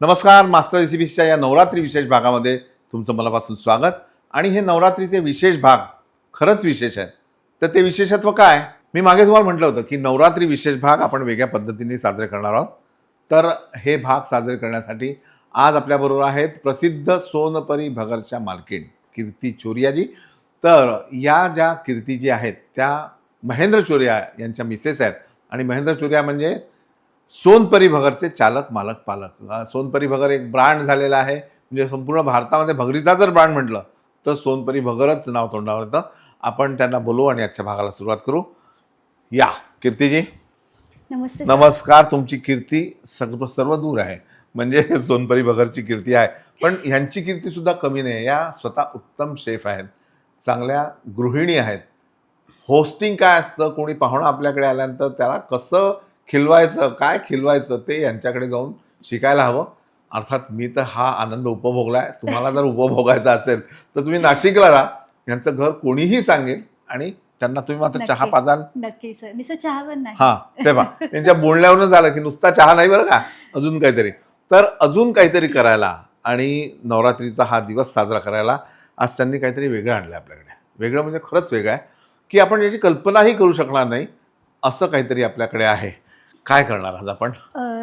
नमस्कार मास्टर रेसिपीजच्या या नवरात्री विशेष भागामध्ये तुमचं मनापासून स्वागत. आणि हे नवरात्रीचे विशेष भाग खरंच विशेष आहेत. तर ते विशेषत्व काय? मी मागे तुम्हाला म्हटलं होतं की नवरात्री विशेष भाग आपण वेगळ्या पद्धतीने साजरे करणार आहोत. तर हे भाग साजरे करण्यासाठी आज आपल्याबरोबर आहेत प्रसिद्ध सोनपरी भगरच्या मालकीण कीर्ती चोरियाजी. तर या ज्या कीर्तीजी आहेत त्या महेंद्र चोरिया यांच्या मिसेस आहेत. आणि महेंद्र चोरिया म्हणजे सोनपरी भगरचे चालक मालक पालक. सोनपरी भगर एक ब्रँड झालेला आहे. म्हणजे संपूर्ण भारतामध्ये भगरीचा जर ब्रँड म्हटलं तर सोनपरी भगरच नाव तोंडावर येतं. आपण त्यांना बोलवू आणि आजच्या भागाला सुरुवात करू. या कीर्तीजी. नमस्ते. नमस्कार तुमची कीर्ती सर्व सर्व दूर आहे. म्हणजे सोनपरी भगरची कीर्ती आहे. पण ह्यांची कीर्ती सुद्धा कमी नाही. या स्वतः उत्तम शेफ आहेत. चांगल्या गृहिणी आहेत. होस्टिंग काय असतं? कोणी पाहुणं आपल्याकडे आल्यानंतर त्याला कसं खिलवायचं काय खिलवायचं ते यांच्याकडे जाऊन शिकायला हवं. अर्थात मी तर हा आनंद उपभोगला आहे तुम्हाला जर उपभोगायचा असेल तर तुम्ही नाशिकला राहा. यांचं घर कोणीही सांगेल आणि त्यांना तुम्ही मात्र चहा. पाजाल. नक्की सर निसं चहावर नाही. हा तेव्हा त्यांच्या बोलण्यावरून झालं की नुसता चहा नाही बरं का? अजून काहीतरी. तर अजून काहीतरी करायला आणि नवरात्रीचा हा दिवस साजरा करायला आज त्यांनी काहीतरी वेगळं आणलं आपल्याकडे. वेगळं म्हणजे खरंच वेगळं आहे की आपण याची कल्पनाही करू शकणार नाही असं काहीतरी आपल्याकडे आहे. काय करणार आज आपण?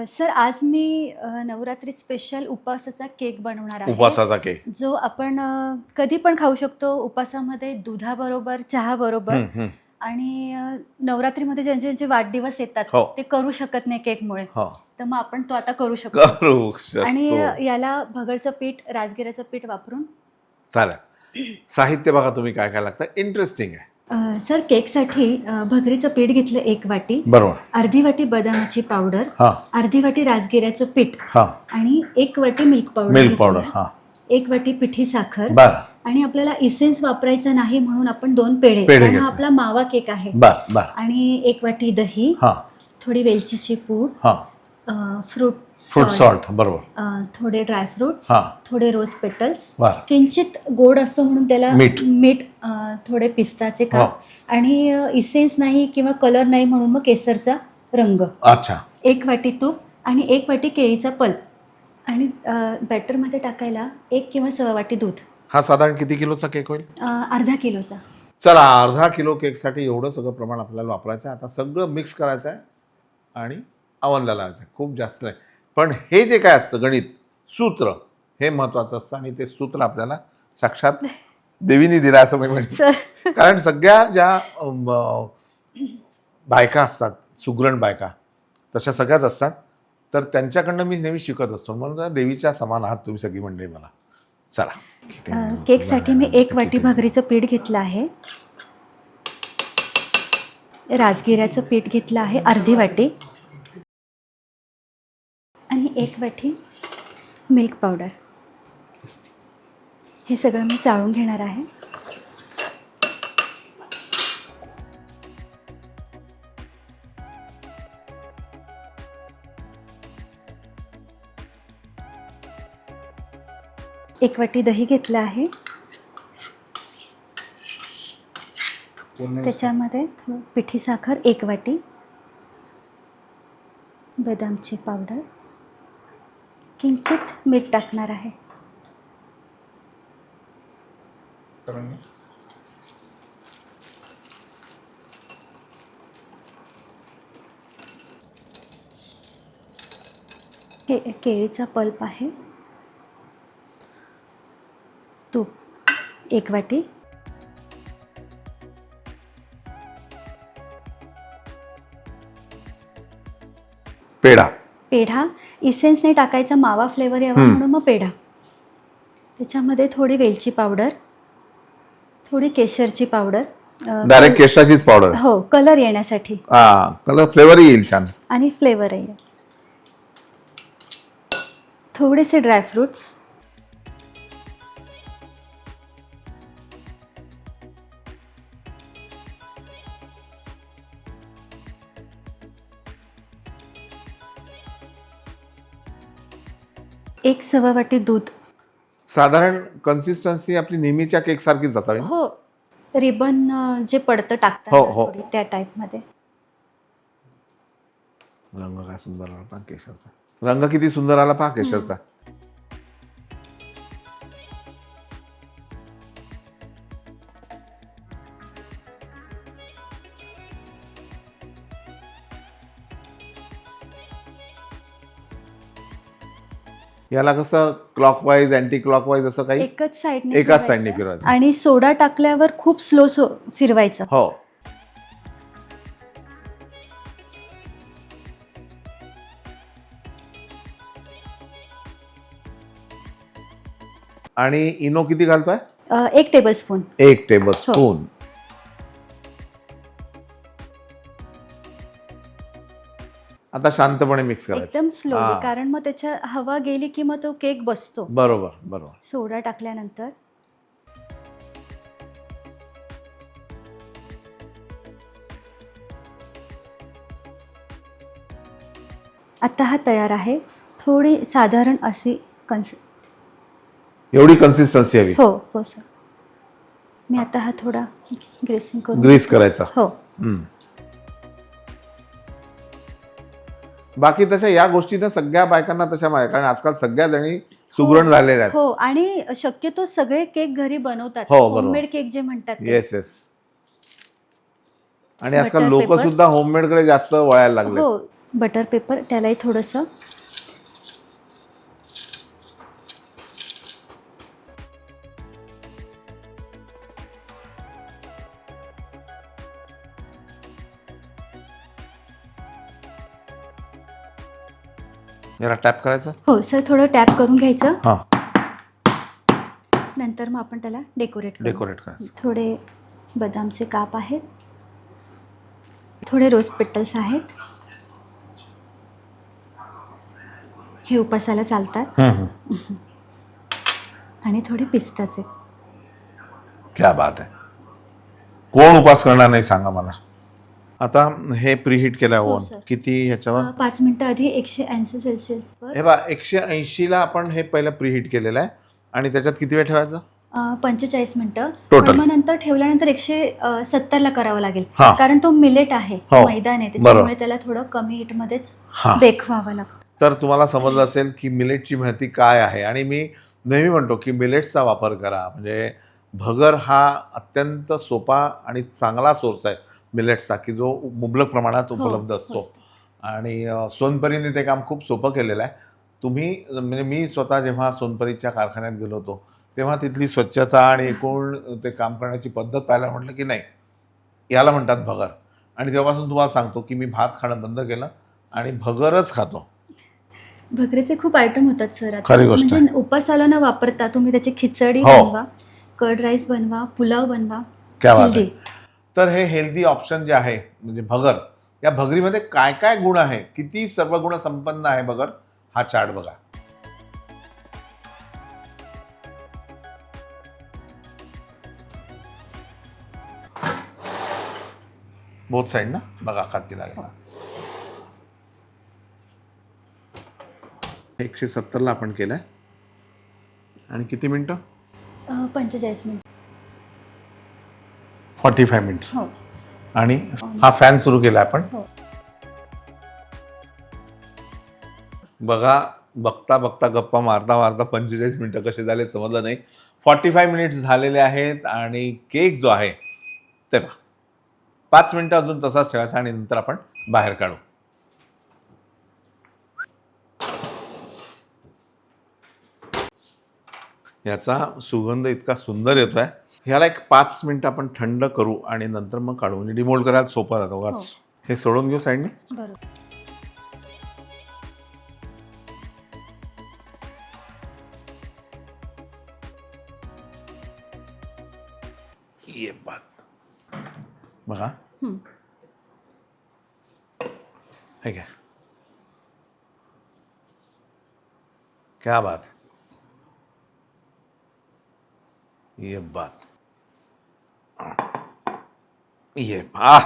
सर आज मी नवरात्री स्पेशल उपवासाचा केक बनवणार आहे. उपवासाचा केक जो आपण कधी पण खाऊ शकतो. उपवासामध्ये दुधाबरोबर चहा बरोबर. आणि नवरात्रीमध्ये ज्यांचे ज्यांचे वाढदिवस येतात हो. ते करू शकत नाही केकमुळे हो. तर मग आपण तो आता करू शकतो. आणि याला भगरचं पीठ राजगिराचं पीठ वापरून चालेल. साहित्य बघा तुम्ही काय काय लागतं. इंटरेस्टिंग आहे. अ, सर केकसाठी अ, भगरीचं पीठ घेतलं एक वाटी. बरोबर. अर्धी वाटी बदामाची पावडर. हा. अर्धी वाटी राजगिऱ्याचं पीठ. हा. आणि एक वाटी मिल्क पावडर मिल्क घेतली. पावडर हा. एक वाटी पिठी साखर. बर. आणि आपल्याला इसेन्स वापरायचा नाही म्हणून आपण दोन पेढे पेढे कारण हा घेतले. आपला मावा केक आहे. बर बर. आणि एक वाटी दही. हा. थोडी वेलचीची पूड. हा. फ्रूट फ्रूट सॉल्ट बरोबर. थोडे ड्रायफ्रुट्स हा. थोडे रोज पेटल्स बर. किंचित गोड असतो म्हणून त्याला मीठ. मीठ अ, थोडे पिस्ताचे हो. काप आणि इसेन्स नाही किंवा कलर नाही म्हणून मग केसरचा रंग. अच्छा. एक वाटी तूप आणि एक वाटी केळीचा पल्प. आणि अ, बॅटरमध्ये टाकायला एक किंवा सव्वा वाटी दूध. हा साधारण किती किलोचा केक होईल? अ, अर्धा किलोचा. चला अर्धा किलो केकसाठी एवढं सगळं प्रमाण आपल्याला वापरायचं आहे. आता सगळं मिक्स करायचं आहे. आणि अवनला लावायचं खूप जास्त नाही. पण हे जे काय असतं गणित सूत्र हे महत्त्वाचं असतं आणि ते सूत्र आपल्याला साक्षात देवीने दिलं असं मी म्हणतो कारण सगळ्या ज्या बायका असतात सुगरण बायका तशा सगळ्याच असतात. तर त्यांच्याकडनं मी नेहमी शिकत असतो. म्हणून देवीच्या समान आहात तुम्ही सगळी मंडळी मला. चला. केकसाठी मी एक वाटी भाकरीचं पीठ घेतलं आहे. राजगिऱ्याचं पीठ घेतलं आहे अर्धी वाटी. एक वाटी मिल्क पावडर हे सगळं मी चाळून घेणार आहे. एक वाटी दही घेतलं आहे. त्याच्यामध्ये पिठी साखर एक वाटी. बदामची पावडर किंचित मीठ टाकणार आहे. हे केळीचा पल्प आहे. तूप एक वाटी. पेढा. पेढा इसेन्स नाही टाकायचा मावा फ्लेवर यावा. म्हणून मग पेढा. त्याच्यामध्ये थोडी वेलची पावडर थोडी केशरची पावडर डायरेक्ट केशराचीच पावडर हो कलर येण्यासाठी. कलर फ्लेवर येईल छान. आणि फ्लेवरही थोडेसे ड्रायफ्रुट्स एक सव्वा वाटी दूध. साधारण कन्सिस्टन्सी आपली नेहमीच्या केक सारखीच असावी? हो. रिबन जे पडतं टाकतात हो, हो. थोडी त्या टाईपमध्ये रंग काय सुंदर होता केशरचा. रंग किती सुंदर आला पहा केशरचा. याला कसं क्लॉकवाईज अँटी क्लॉकवाईज असं काही एकच साईडने एकाच. साईडने फिरवायचं. आणि सोडा टाकल्यावर खूप स्लो सो फिरवायचं. हो. आणि इनो किती घालतोय? अ, एक टेबल स्पून एक टेबल स्पून आता शांतपणे मिक्स करायचं. एकदम स्लो हा. कारण मग त्याच्या हवा गेली की मग तो केक बसतो. बरोबर बरोबर. सोडा टाकल्यानंतर. आता हा तयार आहे. थोडी साधारण अशी कन्स एवढी कन्सिस्टन्सी हवी. हो हो सर मी आता हा थोडा ग्रेसिंग करून ग्रीस करायचा. हो. हम्म. बाकी तशा या गोष्टी ना सगळ्या बायकांना तशा माहिती कारण आजकाल सगळ्या जणी सुगरण झालेल्या आहेत हो आणि शक्यतो सगळे केक घरी बनवतात हो, बरोबर. होममेड केक जे म्हणतात ते. येस येस आणि आजकाल Butter लोक paper. सुद्धा होममेडकडे जास्त वळायला लागले हो बटर पेपर त्यालाही थोडंसं जरा टॅप करायचं? हो सर थोडं टॅप करून घ्यायचं. हा. नंतर मग आपण त्याला डेकोरेट करू. डेकोरेट करायचं. थोडे बदामचे काप आहेत. थोडे रोज पेटल्स आहेत. हे उपासाला चालतात. हम्म, हम्म. आणि थोडे पिस्ताचे. क्या बात आहे. कोण उपास करणार नाही सांगा मला. आता हे प्रीहीट केलं हो, ओव्हन सर. किती ह्याच्यावर? पाच मिनिटं आधी एकशे ऐंशी सेल्सिअसवर हे बा एकशे ऐंशी ला आपण हे पहिलं प्रीहीट केलेलं आहे. आणि त्याच्यात किती वेळ ठेवायचं? पंचेचाळीस मिनिटं. Total. पण मग नंतर ठेवल्यानंतर एकशे अं, सत्तरला करावं लागेल. हा. कारण तो मिलेट आहे हो. मैदान आहे. बरोबर. त्याच्यामुळे त्याला थोडं कमी हिटमध्येच हा. बेक व्हावं लागतं. तर तुम्हाला समजलं असेल की मिलेटची माहिती काय आहे. आणि मी नेहमी म्हणतो की मिलेट्सचा वापर करा. म्हणजे भगर हा अत्यंत सोपा आणि चांगला सोर्स आहे. मिलेट्सचा की जो मुबलक प्रमाणात उपलब्ध हो, असतो. हो. आणि सोनपरीने ते काम खूप सोपं केलेलं आहे. तुम्ही म्हणजे मी स्वतः जेव्हा सोनपरीच्या कारखान्यात गेलो होतो तेव्हा तिथली स्वच्छता आणि एकूण ते काम करण्याची पद्धत पाहायला म्हटलं की नाही याला म्हणतात भगर. आणि तेव्हापासून तुम्हाला सांगतो की मी भात खाणं बंद केलं आणि भगरच खातो. भगरेचे खूप आयटम होतात सर आता खरी गोष्ट म्हणजे उपासाला न वापरता तुम्ही त्याची खिचडी हो. बनवा कर्ड राईस बनवा पुलाव बनवा तर हे हेल्दी ऑप्शन जे आहे म्हणजे भगर या भगरीमध्ये काय काय गुण आहे? किती सर्व गुण संपन्न आहे भगर? हा चार्ट बघा. बोथ साइड ना? बघा खाती लागेल एकशे सत्तरला आपण केलाय. आणि किती मिनटं? पंचेचाळीस मिनिट. फॉर्टी फाय मिनिट्स हो. आणि हा फॅन सुरू केला आपण. हो. बघा बघता बघता गप्पा मारता मारता पंचेचाळीस मिनिटं कसे झाले समजलं नाही. फॉर्टी फाय मिनिट्स झालेले आहेत आणि केक जो आहे ते पहा. पाच मिनिटं अजून तसाच ठेवायचा आणि नंतर आपण बाहेर काढू. याचा सुगंध इतका सुंदर येतोय. ह्याला एक पाच मिनिटं आपण थंड करू आणि नंतर मग काढू. म्हणजे डिमोल्ड करायला सोपं जातं. हो. उगाच हे सोडून घेऊ साईडने. बरोबर. ये बात. बघा. है क्या क्या बात. है ये बात. ये वाह